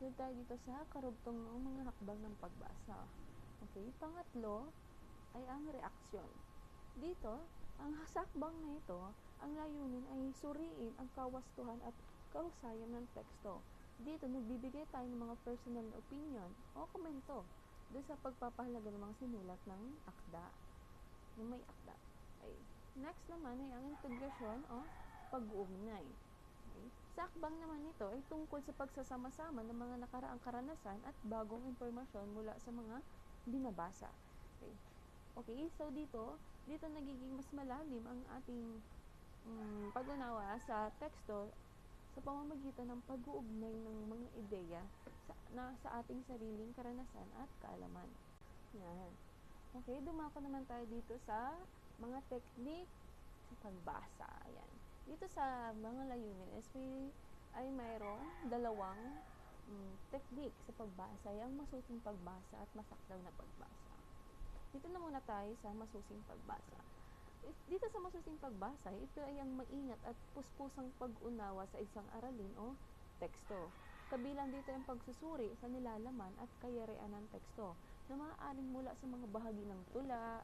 Doon tayo dito sa karugtong ng mga hakbang ng pagbasa. Okay, pangatlo ay ang reaksyon. Dito, ang sakbang na ito, ang layunin ay suriin ang kawastuhan at kahusayan ng teksto. Dito, nagbibigay tayo ng mga personal na opinion o komento doon sa pagpapahalaga ng mga sinulat ng akda. Ng may akda. Okay. Next naman ay ang integrasyon o pag-uugnay. Sa naman ito ay tungkol sa pagsasama-sama ng mga nakaraang karanasan at bagong impormasyon mula sa mga binabasa. Okay. Okay, so dito, dito nagiging mas malalim ang ating um, pag-unawa sa teksto sa pamamagitan ng pag-uugnay ng mga ideya sa, na sa ating sariling karanasan at kaalaman. Yan. Okay, dumako naman tayo dito sa mga technique sa pagbasa. Ayan. Dito sa mga layunin is may, ay mayroong dalawang um, technique sa pagbasa, yung masusing pagbasa at masaklaw na pagbasa. Dito na muna tayo sa masusing pagbasa. Dito sa masusing pagbasa, ito ay ang maingat at puspusang pag-unawa sa isang aralin o teksto. Kabilang dito ang pagsusuri sa nilalaman at kayarian ng teksto na maaaring mula sa mga bahagi ng tula,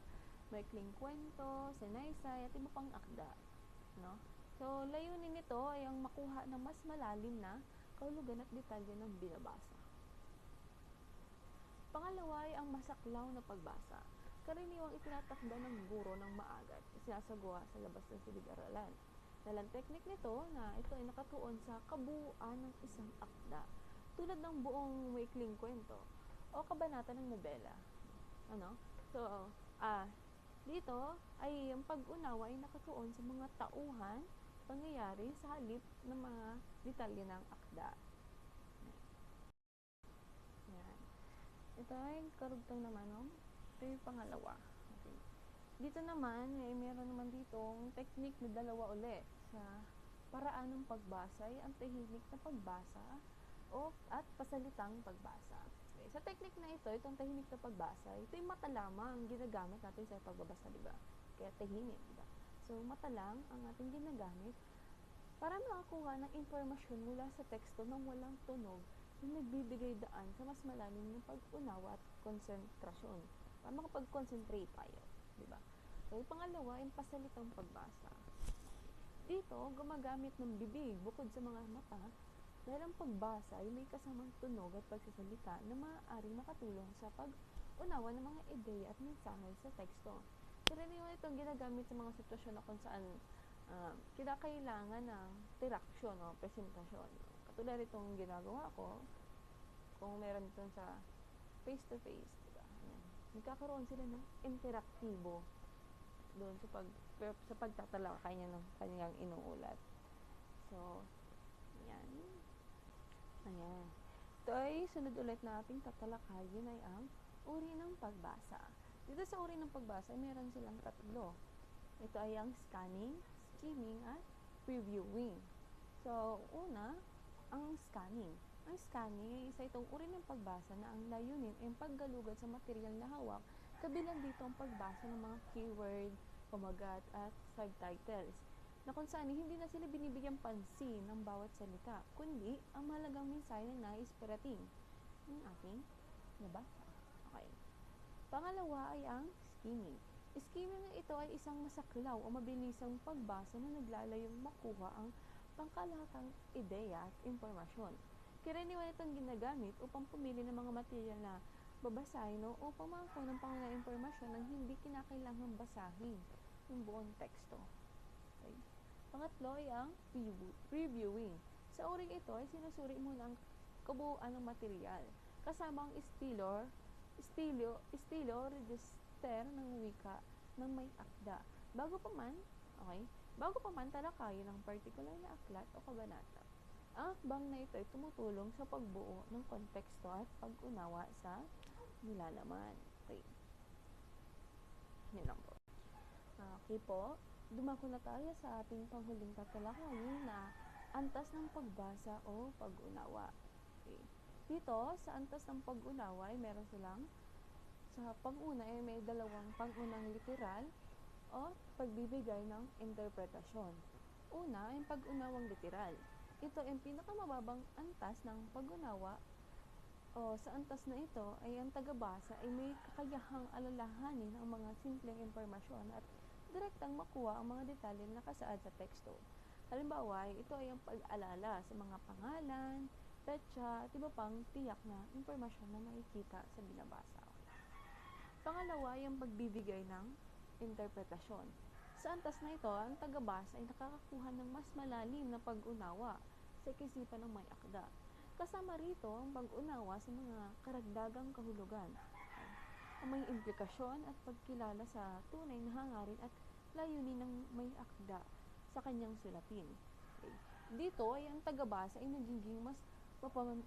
maikling kwento, sanaysay at iba pang akda. No? So, layunin nito ay ang makuha ng mas malalim na kahulugan at detalye ng binabasa. Pangalawa ay ang masaklaw na pagbasa. Karaniwang itinatakda ng guro ng maaga at sinasagawa sa labas ng silid-aralan. Dahil ang teknik nito na ito ay nakatuon sa kabuuan ng isang akda, tulad ng buong maikling kwento o kabanata ng nobela. Ano? So, ah, dito ay ang pag-unawa ay nakatuon sa mga tauhan, pangyayari sa halip ng mga detalye ng akda. Yan. Ito ay karugtong naman, no? Ito yung pangalawa. Okay. Dito naman, ay meron naman ditong technique na dalawa uli sa paraan ng pagbasa ay ang tahimik na pagbasa o at pasalitang pagbasa. Okay. Sa technique na ito, itong tahimik na pagbasa, ito yung mata lamang ginagamit natin sa pagbabasa, di ba? Kaya tahimik, di ba? So, mata lang ang ating ginagamit para makakuha ng impormasyon mula sa teksto nang walang tunog na nagbibigay daan sa mas malalim ng pag-unawa at konsentrasyon para makapag-concentrate tayo, di ba? Okay, pangalawa, yung pasalitang pagbasa. Dito, gumagamit ng bibig bukod sa mga mata dahil ang pagbasa ay may kasamang tunog at pagsasalita na maaaring makatulong sa pag-unawa ng mga ideya at mensahe sa teksto. Karaniwan itong ginagamit sa mga sitwasyon na kung saan uh, kinakailangan ng interaction o presentasyon. Katulad itong ginagawa ko, kung meron ito sa face-to-face, diba? Ayan. Nagkakaroon sila ng interaktibo doon sa pag sa pagtatalakay niya ng kanyang inuulat. So, ayan. Ayan. Ito ay sunod ulit na ating tatalakayin ay ang uri ng pagbasa. Dito sa uri ng pagbasa, ay meron silang tatlo. Ito ay ang scanning, skimming, at previewing. So, una, ang scanning. Ang scanning ay isa itong uri ng pagbasa na ang layunin ay paggalugad sa material na hawak, kabilang dito ang pagbasa ng mga keyword, pamagat, at subtitles na kung saan hindi na sila binibigyan pansin ng bawat salita, kundi ang mahalagang mensahe na nais parating ng ating nabasa. Okay. Pangalawa ay ang skimming. Skimming na ito ay isang masaklaw o mabilisang pagbasa na naglalayong makuha ang pangkalahatang ideya at impormasyon. Karaniwan itong ginagamit upang pumili ng mga material na babasahin o upang makakuha ng pangunahing impormasyon ng hindi kinakailangang basahin yung buong teksto. Okay. Pangatlo ay ang preview, previewing. Sa uring ito ay sinusuri muna ang kabuuan ng material kasama ang estilo, estilo, estilo, register ng wika ng may akda. Bago pa man, okay, bago pa man talakayin ng particular na aklat o kabanata. Ang akbang na ito ay tumutulong sa pagbuo ng konteksto at pag-unawa sa nilalaman. Okay. Yun lang po. Okay po, dumako na tayo sa ating panghuling tatalakayin na antas ng pagbasa o pag-unawa. Okay. Dito, sa antas ng pag-unawa ay meron silang sa pang-una ay may dalawang pang-unang literal o pagbibigay ng interpretasyon. Una, ay pag-unawang literal. Ito ay pinakamababang antas ng pag-unawa o sa antas na ito ay ang tagabasa ay may kakayahang alalahanin ang mga simpleng impormasyon at direktang makuha ang mga detalye na nakasaad sa teksto. Halimbawa, ito ay ang pag-alala sa mga pangalan, petsa, at iba pang tiyak na impormasyon na makikita sa binabasa. Pangalawa, ay ang pagbibigay ng interpretasyon. Sa antas na ito, ang tagabasa ay nakakakuha ng mas malalim na pag-unawa sa ikisipan ng may akda. Kasama rito ang pag-unawa sa mga karagdagang kahulugan, ang may implikasyon at pagkilala sa tunay na hangarin at layunin ng may akda sa kanyang sulatin. Okay. Dito ay ang tagabasa ay nagiging mas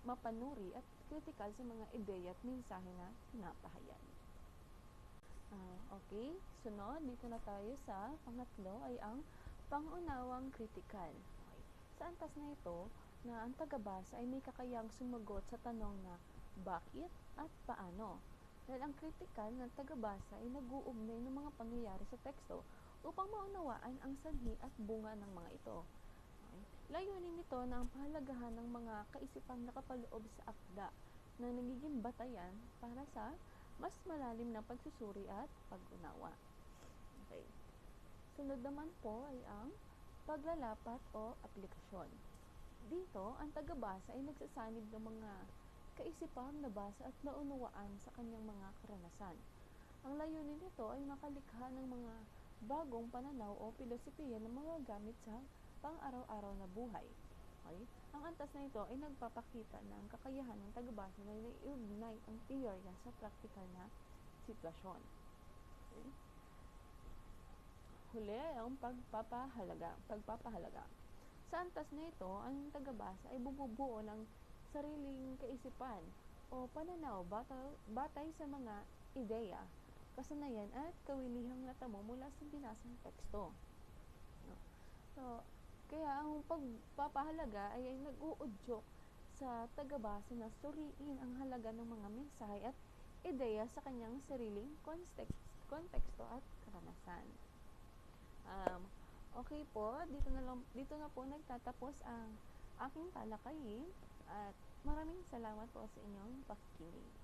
mapanuri at kritikal sa mga ideya at mensahe na pinapahayag. Ah, okay, sunod dito na tayo sa pangatlo ay ang pangunawang kritikal. Okay. Sa antas na ito, na ang tagabasa ay may kakayang sumagot sa tanong na bakit at paano. Dahil ang kritikal ng tagabasa ay nag-uugnay ng mga pangyayari sa teksto upang maunawaan ang sanhi at bunga ng mga ito. Okay. Layunin nito na ang pahalagahan ng mga kaisipang nakapaloob sa akda na nagiging batayan para sa mas malalim na pagsusuri at pag-unawa. Okay. Sunod naman po ay ang paglalapat o aplikasyon. Dito, ang tagabasa ay nagsasanib ng mga kaisipang nabasa at naunawaan sa kanyang mga karanasan. Ang layunin nito ay makalikha ng mga bagong pananaw o pilosopiya na mga gamit sa pang-araw-araw na buhay. Okay? Ang antas na ito ay nagpapakita ng kakayahan ng tagabasa na naiugnay ang teorya sa praktikal na sitwasyon. Okay? Huli ang pagpapahalaga. pagpapahalaga. Sa antas na ito, ang tagabasa ay bumubuo ng sariling kaisipan o pananaw batay, batay sa mga ideya, kasanayan at kawilihang natamo mula sa binasang teksto. No? So, kaya ang pagpapahalaga ay, ay nag-uudyok sa tagabasa na suriin ang halaga ng mga mensahe at ideya sa kanyang sariling kontekst, konteksto at karanasan. Um, okay po, dito na lang dito na po nagtatapos ang aking talakayin at maraming salamat po sa inyong pakikinig.